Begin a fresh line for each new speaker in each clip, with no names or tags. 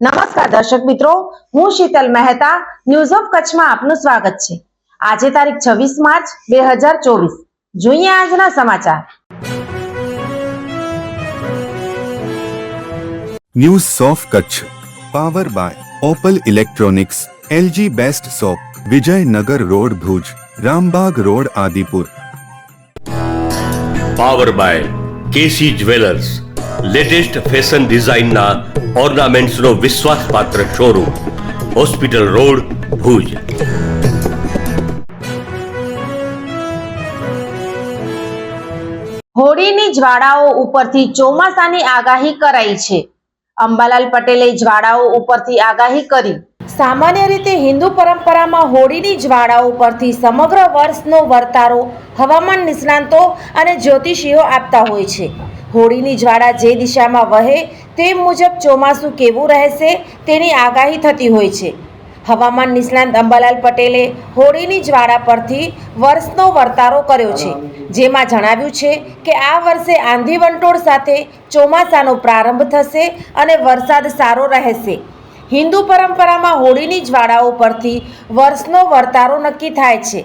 નમસ્કાર દર્શક મિત્રો હું શીતલ મહેતા ન્યૂઝ ઓફ કચ્છમાં આપનું સ્વાગત છે. આજે તારીખ છવ્વીસ માર્ચ બે હજાર ચોવીસ. જોઈએ આજના સમાચાર.
News of Kutch. Power by Opal electronics LG best shop Vijaynagar road Bhuj Rambagh road Adipur
power by KC jewellers latest fashion ડિઝાઇનના ઓર્નામેન્ટ્સનો વિશ્વાસપાત્ર શોરૂમ હોસ્પિટલ રોડ ભુજ.
હોળીની જ્વાળાઓ ઉપરથી ચોમાસાની આગાહી કરાઈ છે. અંબાલાલ પટેલે જ્વાળાઓ ઉપરથી આગાહી કરી. સામાન્ય રીતે હિન્દુ પરંપરામાં હોળીની જ્વાળાઓ પરથી સમગ્ર વર્ષનો વર્તારો હવામાન નિષ્ણાંતો અને જ્યોતિષીઓ આપતા હોય છે. હોળીની જ્વાળા જે દિશામાં વહે તે મુજબ ચોમાસું કેવું રહેશે તેની આગાહી થતી હોય છે. હવામાન નિષ્ણાંત અંબાલાલ પટેલે હોળીની જ્વાળા પરથી વર્ષનો વર્તારો કર્યો છે, જેમાં જણાવ્યું છે કે આ વર્ષે આંધી વંટોળ સાથે ચોમાસાનો પ્રારંભ થશે અને વરસાદ સારો રહેશે. હિન્દુ પરંપરામાં હોળીની જ્વાળાઓ પરથી વર્ષનો વર્તારો નક્કી થાય છે.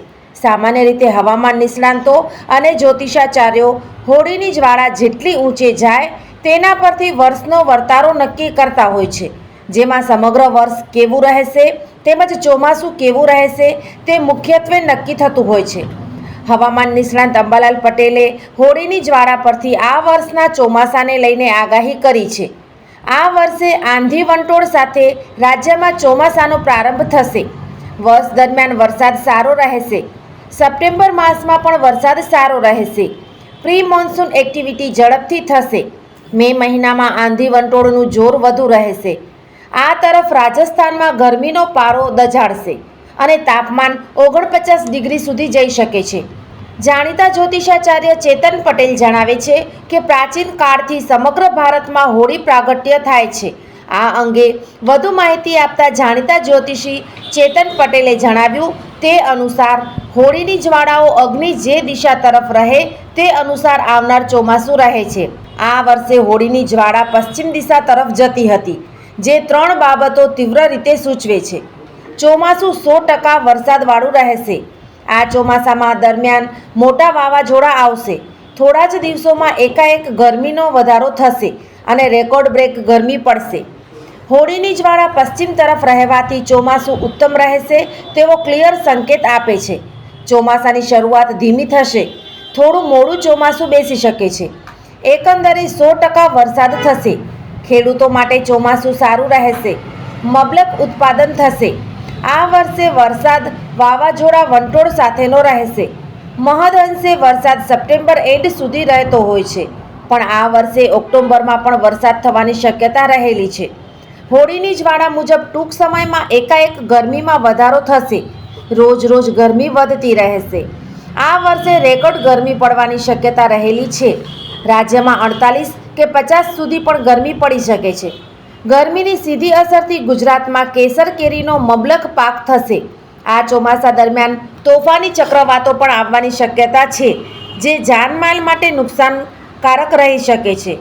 સામાન્ય રીતે હવામાન નિષ્ણાંતો અને જ્યોતિષાચાર્યો હોળીની જ્વાળા જેટલી ઊંચે જાય તેના પરથી વર્ષનો વર્તારો નક્કી કરતા હોય છે. જેમાં સમગ્ર વર્ષ કેવું રહેશે તેમજ ચોમાસું કેવું રહેશે તે મુખ્યત્વે નક્કી થતું હોય છે. હવામાન નિષ્ણાંત અંબાલાલ પટેલે હોળીની જ્વાળા પરથી આ વર્ષના ચોમાસાને લઈને આગાહી કરી છે. આ વર્ષે આંધી વંટોળ સાથે રાજ્યમાં ચોમાસાનો પ્રારંભ થશે. વર્ષ દરમિયાન વરસાદ સારો રહેશે. સપ્ટેમ્બર માસમાં પણ વરસાદ સારો રહેશે. પ્રી મોન્સૂન એક્ટિવિટી ઝડપથી થશે. મે મહિનામાં આંધી વંટોળનું જોર વધુ રહેશે. આ તરફ રાજસ્થાનમાં ગરમીનો પારો દઝાડશે અને તાપમાન ઓગણપચાસ ડિગ્રી સુધી જઈ શકે છે. જાણીતા જ્યોતિષાચાર્ય ચેતન પટેલ જણાવે છે કે પ્રાચીન કાળથી સમગ્ર ભારતમાં હોળી પ્રાગટ્ય થાય છે. આ અંગે વધુ માહિતી આપતા જાણીતા જ્યોતિષી ચેતન પટેલે જણાવ્યું, તે અનુસાર હોળીની જ્વાળાઓ અગ્નિ જે દિશા તરફ રહે તે અનુસાર આવનાર ચોમાસું રહે છે. આ વર્ષે હોળીની જ્વાળા પશ્ચિમ દિશા તરફ જતી હતી, જે ત્રણ બાબતો તીવ્ર રીતે સૂચવે છે. ચોમાસું સો ટકા વરસાદવાળું રહેશે. આ ચોમાસામાં દરમિયાન મોટા વાવાઝોડા આવશે. થોડા જ દિવસોમાં એકાએક ગરમીનો વધારો થશે અને રેકોર્ડ બ્રેક ગરમી પડશે. હોળીની જ્વાળા પશ્ચિમ તરફ રહેવાથી ચોમાસું ઉત્તમ રહેશે તેવો ક્લિયર સંકેત આપે છે. ચોમાસાની શરૂઆત ધીમી થશે. થોડું મોડું ચોમાસું બેસી શકે છે. એકંદરે સો ટકા વરસાદ થશે. ખેડૂતો માટે ચોમાસું સારું રહેશે. મબલક ઉત્પાદન થશે. આ વર્ષે વરસાદ વાવાઝોડા વંટોળ સાથેનો રહેશે. મહદઅંશે વરસાદ સપ્ટેમ્બર એન્ડ સુધી રહેતો હોય છે. પણ આ વર્ષે ઓક્ટોબરમાં પણ વરસાદ થવાની શક્યતા રહેલી છે. હોળીની જ્વાળા મુજબ ટૂંક સમયમાં એકાએક ગરમીમાં વધારો થશે. રોજ રોજ ગરમી વધતી રહેશે. આ વર્ષે રેકોર્ડ ગરમી પડવાની શક્યતા રહેલી છે. રાજ્યમાં અડતાલીસ કે પચાસ સુધી પણ ગરમી પડી શકે છે. ગરમીની સીધી અસરથી ગુજરાતમાં કેસર કેરીનો મબલક પાક થશે. આ ચોમાસા દરમિયાન તોફાની ચક્રવાતો પણ આવવાની શક્યતા છે, જે જાનમાલ માટે નુકસાનકારક રહી શકે છે.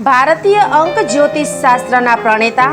ભારતીય અંક જ્યોતિષ શાસ્ત્રના પ્રણેતા